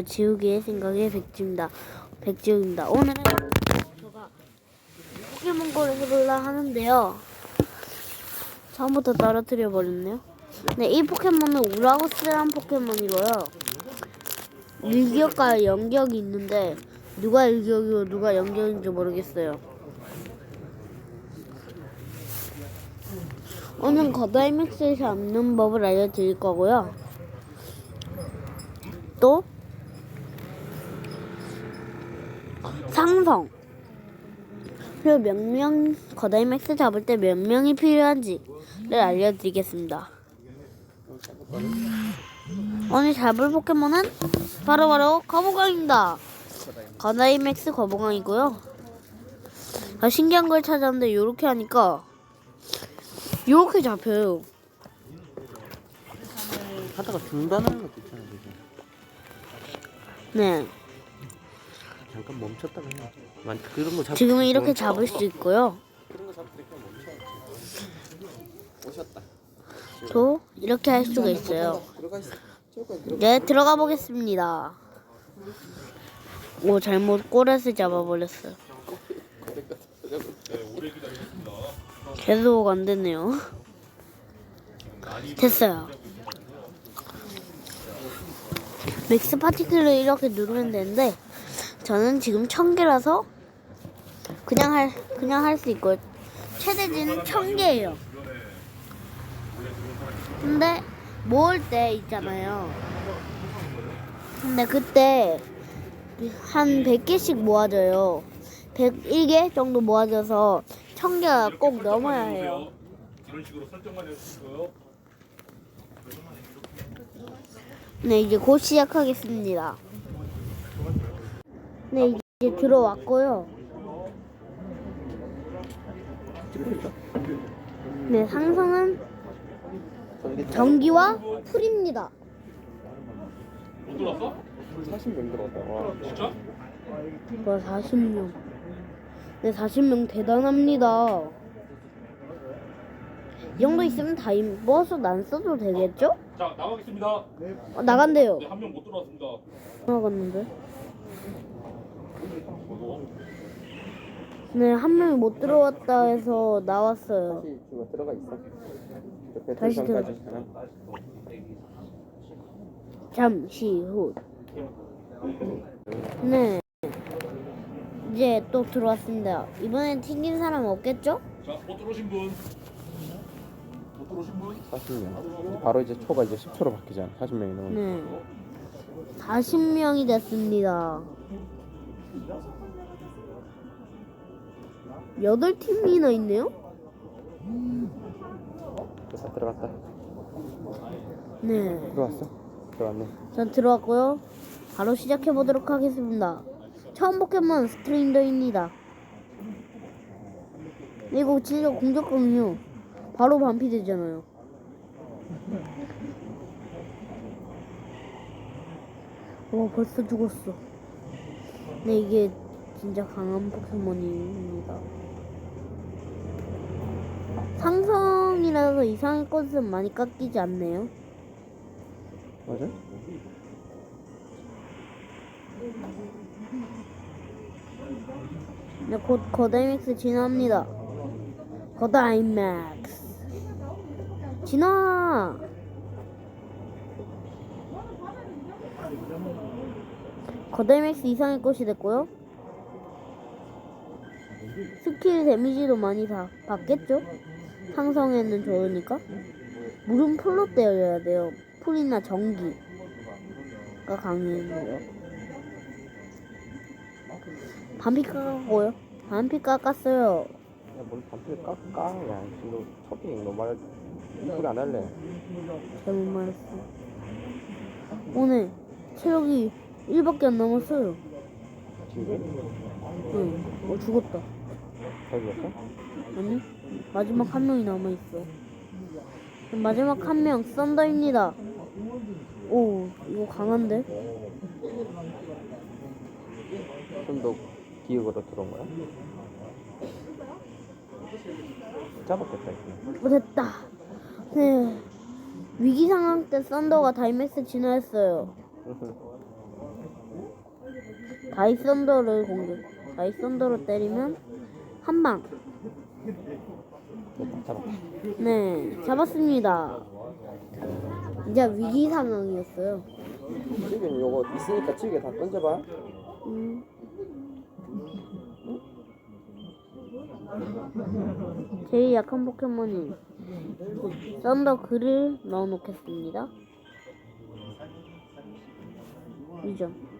지우개의 생각에 백지입니다. 백지우입니다. 오늘은 제가 포켓몬고를 해볼라 하는데요. 처음부터 떨어뜨려 버렸네요. 네, 이 포켓몬은 우라우스란 포켓몬이고요. 일격과 연격이 있는데 누가 일격이고 누가 연격인지 모르겠어요. 오늘 거다이맥스를 잡는 법을 알려드릴 거고요. 또 상성 그리고 몇 명 거다이 맥스 잡을 때 몇 명이 필요한지를 알려드리겠습니다. 오늘 잡을 포켓몬은 바로 바로 거북왕입니다. 거다이 맥스 거북왕이고요. 아, 신기한 걸 찾았는데 이렇게 하니까 이렇게 잡혀요. 하다가 중단하는 것도 있잖아 그죠? 네, 잠깐 멈췄다가 그냥 만 그런 거 잡. 지금은 이렇게 멈춰. 잡을 수 있고요. 그런 거 그냥 멈춰. 오셨다. 또 이렇게 할 수가 있어요. 네, 들어가 보겠습니다. 오, 잘못 꼬렛을 잡아버렸어요. 계속 안 되네요. 됐어요. 믹스 파티클을 이렇게 누르면 되는데 저는 지금 천 개라서 그냥 할 그냥 할 수 있고 최대지는 천 개예요. 근데 모을 때 있잖아요. 근데 그때 한 100개씩 모아져요. 101개 정도 모아져서 1000개가 꼭 넘어야 해요. 네, 이제 곧 시작하겠습니다. 네, 이제 들어왔고요. 네, 상성은 전기 전기와 풀입니다. 못 들어왔어? 40명 들어왔다. 와. 진짜? 와, 40명. 네, 40명 대단합니다. 이 정도 있으면 다 버스 안 써도 되겠죠? 자 나가겠습니다. 어, 나간대요. 네, 한 명 못 들어왔습니다. 나갔는데. 네, 한 명이 못 들어왔다 해서 나왔어요. 다시 지금 들어가 있어. 옆에 다시 설정까지 하나. 잠시 후. 네. 이제 또 들어왔습니다. 이번엔 튕긴 사람 없겠죠? 자 못 들어오신 분. 못 들어오신 분. 40명. 바로 이제 초가 이제 10초로 바뀌잖아. 40명이 넘으면. 네. 40명이 됐습니다. 여덟 팀이나 있네요? 다 들어갔다. 네. 들어왔어? 들어왔네. 전 들어왔고요. 바로 시작해 보도록 하겠습니다. 처음 포켓몬 스트레인더입니다. 이거 진짜 공격하면요. 바로 반피 되잖아요. 와 벌써 죽었어. 네 이게 진짜 강한 포켓몬입니다. 상성이라서 이상의 것은 많이 깎이지 않네요. 맞아? 네, 곧 거다이맥스 진화합니다. 거다이맥스 진화. 거다이맥스 이상의 것이 됐고요. 스킬 데미지도 많이 다 받겠죠? 상성에는 좋으니까. 물은 풀로 때려야 돼요. 풀이나 전기가 강해요. 반피 깎았고요. 반피 깎았어요. 야, 뭘 반필 깎아. 야, 지금 초딩 너 말, 이쁘게 안 할래. 잘못 말했어. 오늘 체력이 1밖에 안 남았어요. 지금? 응. 어, 죽었다. 잘 죽었어? 아니? 마지막 한 명이 남아있어. 마지막 한 명, 썬더입니다. 오, 이거 강한데? 좀 더 기억으로 들어온 거야? 잡았겠다, 이거. 어, 됐다. 네. 위기 상황 때 썬더가 다이맥스 진화했어요. 다이썬더를 공격. 다이썬더로 때리면 한 방. 잡았다. 네, 잡았습니다. 이제 위기 상황이었어요. 지금 요거 있으니까 지게 다 던져봐. 음. 제일 약한 포켓몬인 썬더 글을 넣어놓겠습니다. 이점.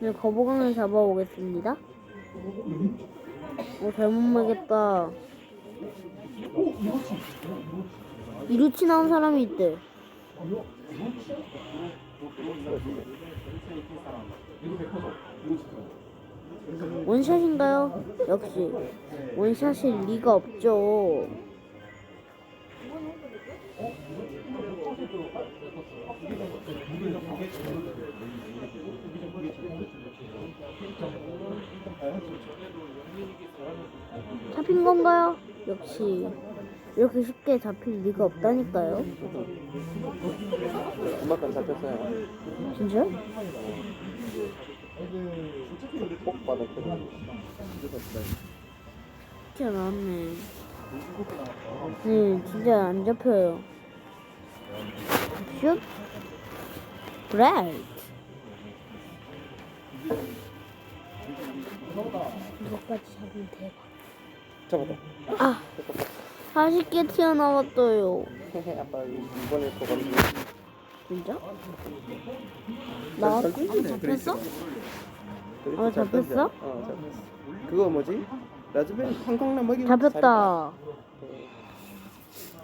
네, 거북왕을 잡아오겠습니다. 어, 잘못 말겠다. 이루치 나온 사람이 있대. 원샷인가요? 역시 원샷일 리가 없죠. 잡힌 건가요? 역시 이렇게 쉽게 잡힐 리가 없다니까요. 그만큼 잡혔어요. 진짜? 꼭 받았거든. 진짜 나왔네. 네, 진짜 안 잡혀요. 슛. 브레이크. 이거까지 잡으면 대박. 잡았다. 아, 40개 튀어나왔어요. 헤헤 아빠 이번에 또 건드. 진짜? 나왔어? 잡혔어? 어, 잡혔어? 어 잡혔어. 그거 뭐지? 라즈베리 쾅쾅나 먹이. 잡혔다.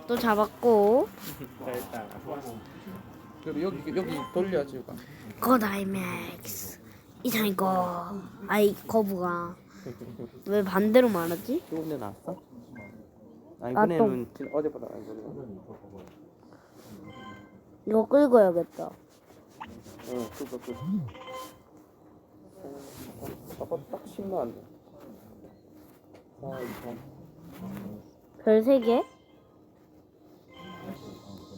또 잡았고. 그럼 여기 여기 돌려 지우가. 거다이맥스. 이상이고. 아이, 거부가. 왜 반대로 말하지? 데 나왔어? 아 아, 이번에는 진- 어제보다 안 좋네. 이거 끌고 야겠다. 응 그거 그. 아빠 딱 10만 원. 아 이거. 별 3개?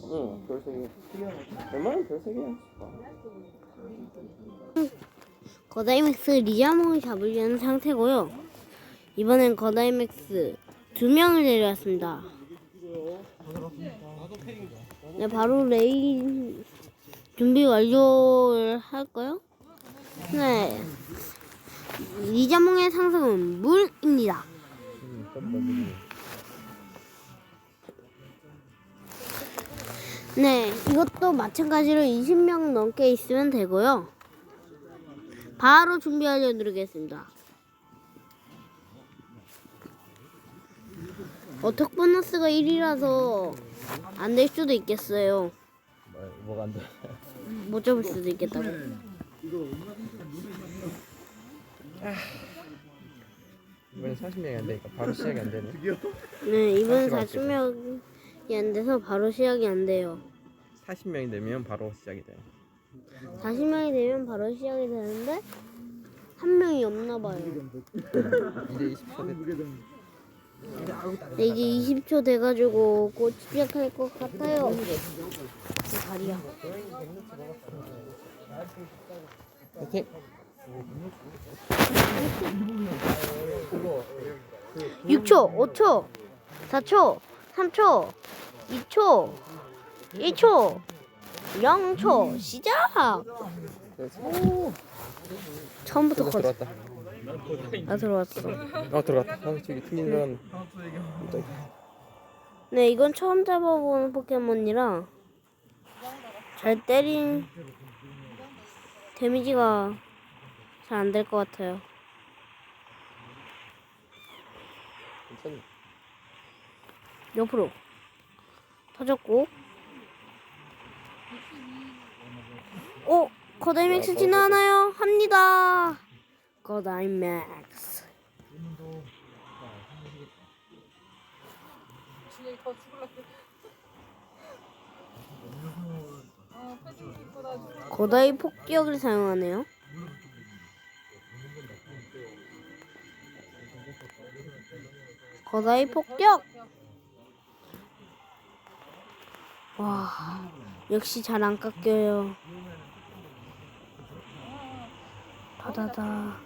응 별세 개. 얼마나 별세 개야? 거다이맥스 리자몽을 잡으려는 상태고요. 이번엔 거다이맥스 두 명을 데려왔습니다. 네, 바로 레이 준비 완료를 할까요? 네. 리자몽의 상승은 물입니다. 네, 이것도 마찬가지로 20명 넘게 있으면 되고요. 바로 준비하려 누르겠습니다. 어택 보너스가 1이라서 안 될 수도 있겠어요. 뭐가 안 돼? 못 잡을 수도 있겠다고. 이번에 40명이 안 되니까 바로 시작이 안 되네. 네, 이번엔 다시 40명이 안 돼서 바로 시작이 안 돼요. 40명이 되면 바로 시작이 돼. 40명이 되면 바로 시작이 되는데 한 명이 없나 봐요. 이제 20초 됐. 네, 이제 20초 돼가지고 곧 시작할 것 같아요. 제 다리야. 화이팅! 6초, 5초, 4초, 3초, 2초, 1초, 0초, 시작! 그래서 처음부터 들어 커. 들어왔다. 나 들어왔어. 어 들어왔다. 아 저기 알았네. 깜짝이야. 네, 이건 처음 잡아보는 포켓몬이라 잘 때린 데미지가 잘 안 될 것 같아요. 괜찮네. 옆으로. 터졌고. 오 거다이맥스 지나가나요? 합니다. 거다이맥스. 거다이 폭격을 사용하네요. 거다이 폭격 와, 역시 잘 안 깎여요. 따다다다.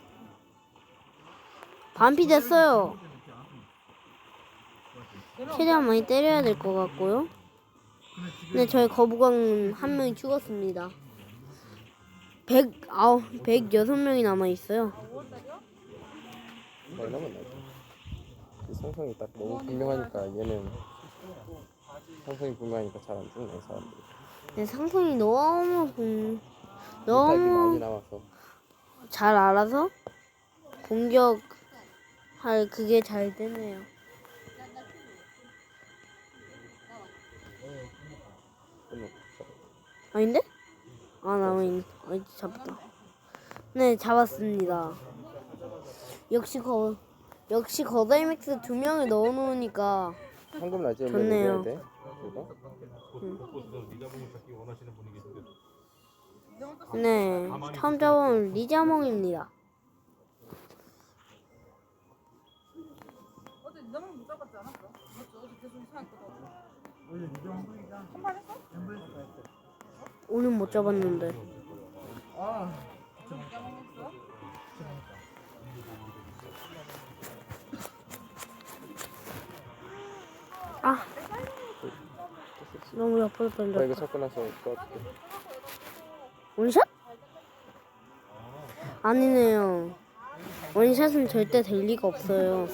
반피 됐어요. 최대한 많이 때려야 될 것 같고요. 네, 저희 거북왕 한 명이 죽었습니다. 100, 아홉, 106명이 남아있어요. 많이 남았나? 이 상성이 딱 너무 분명하니까 얘는 상성이 분명하니까 잘 안 죽네 사람들이. 네, 상성이 너무, 많이 너무 잘 알아서 공격할 그게 잘 되네요. 아닌데? 아, 나무 어디 잡았다. 네, 잡았습니다. 역시 거, 역시 거다이맥스 두 명을 넣어놓으니까 황금 라지에 좋네요. 해야 돼. 이거? 계신데 네, 처음 잡은 리자몽입니다. 어제 너무 못 잡았지 않았어? 맞죠? 어제 계속 이상했거든. 한판 했어? 오늘 못 잡았는데. 아, 너무 옆으로 나 던졌다. 이거 찾고 나서 또 어떻게? 원샷? 아니네요. 원샷은 절대 될 리가 없어요.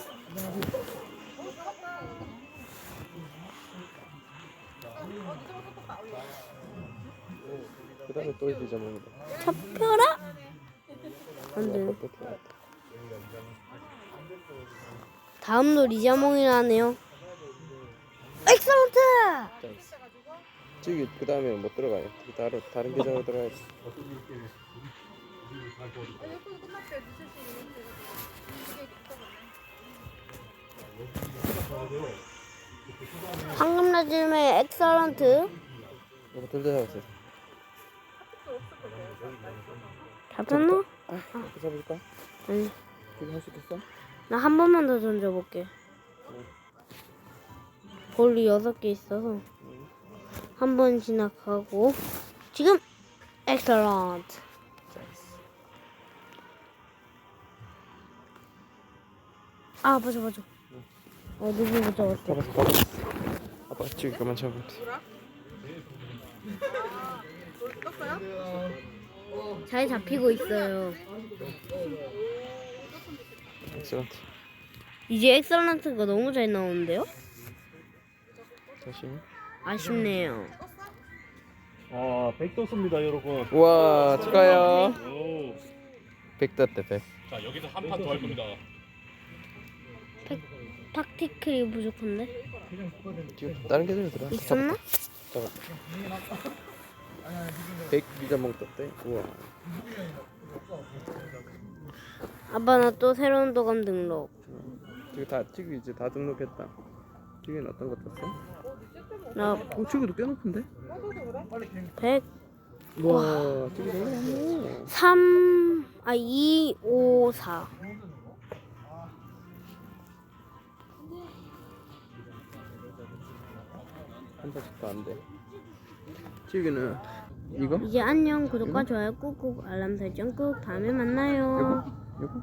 그 다음에 또 리자몽이다. 잡혀라! 안 돼. 어떻게? 다음도 리자몽이라네요. 엑설런트! 저기 그 다음에 못 들어가요. 다른 다른 계정으로 늦을 수 있는데 이게 있거든. 황금 라즘의 엑설런트. 이거 둘다 잡았어요. 잡혔나? 아, 잡을까? 아니, 이거 할 수 있겠어? 나 한 번만 더 던져볼게. 볼이 여섯 개 있어서 한 번 지나가고 지금 엑설런트. 아 맞아 맞아. 어 누구 못 잡았어. 잡았어, 잡았어. 아빠 저기 그만. 떴어요? 잘 잡히고 있어요. 엑셀런트. 이제 엑설런트가 너무 잘 나오는데요? 다시. 아쉽네요. 아, 100 떴습니다, 여러분. 우와 축하해요. 오. 100 떴대 100. 자, 여기서 한 판 더 할 겁니다. 탁티클이 부족한데? 지금 다른 계정으로 들어가. 있었나? 잡았다. 100 리자몽 떴대. 우와. 아빠 나 또 새로운 도감 등록. 저기 다 저기 이제 다 등록했다. 저기는 어떤 거 떴어? 나 어 저기도 꽤 높은데? 100, 와 저기 너무 많네. 3, 아, 2, 5, 4. 한 번씩도 안 돼. 저기는 이거? 이제 안녕, 구독과 좋아요 꾹꾹, 알람 설정 꾹. 다음에 만나요. 이거?